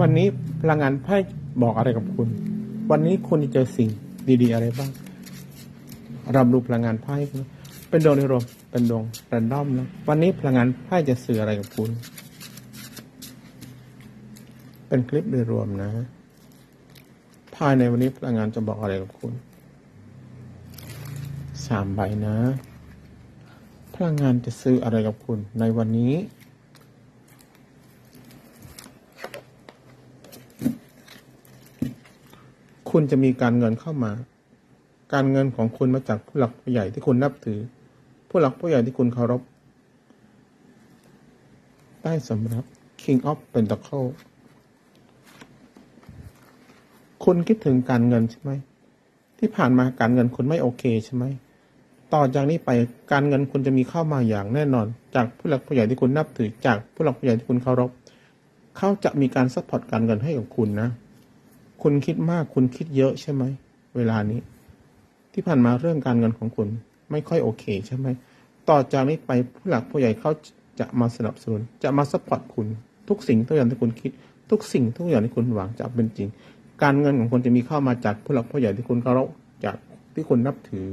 วันนี้พลังงานไพ่บอกอะไรกับคุณ วันนี้คุณจะเจอสิ่งดี ๆ อะไรบ้างรับดูพลังงานไพ่เป็นดวงในรวมเป็นดวงแรนดอมนะวันนี้พลังงานไพ่จะสื่ออะไรกับคุณ เป็นคลิปโดยรวมนะ ภายในวันนี้พลังงานจะบอกอะไรกับคุณสามใบนะ พลังงานจะซื้ออะไรกับคุณในวันนี้ คุณจะมีการเงินเข้ามา การเงินของคุณมาจากผู้หลักผู้ใหญ่ที่คุณนับถือ ผู้หลักผู้ใหญ่ที่คุณเคารพได้สำหรับ King of Pentacle คุณคิดถึงการเงินใช่ไหม ที่ผ่านมาการเงินคุณไม่โอเคใช่ไหม ต่อจากนี้ไปการเงินคุณจะมีเข้ามาอย่างแน่นอน จากผู้หลักผู้ใหญ่ที่คุณนับถือ จากผู้หลักผู้ใหญ่ที่คุณเคารพ เขาจะมีการซัพพอร์ตการเงินให้กับคุณนะ คุณคิดมากคุณคิดเยอะใช่ไหม เวลานี้ ที่ผ่านมาเรื่องการเงินของคุณ ไม่ค่อยโอเคใช่ไหม ต่อจากนี้ไปผู้หลักผู้ใหญ่เขาจะมาสนับสนุน จะมาสปอร์ตคุณ ทุกสิ่งทุกอย่างที่คุณคิด ทุกสิ่งทุกอย่างที่คุณหวังจะเป็นจริง การเงินของคุณจะมีเข้ามาจากผู้หลักผู้ใหญ่ที่คุณเคารพจากที่คุณนับถือ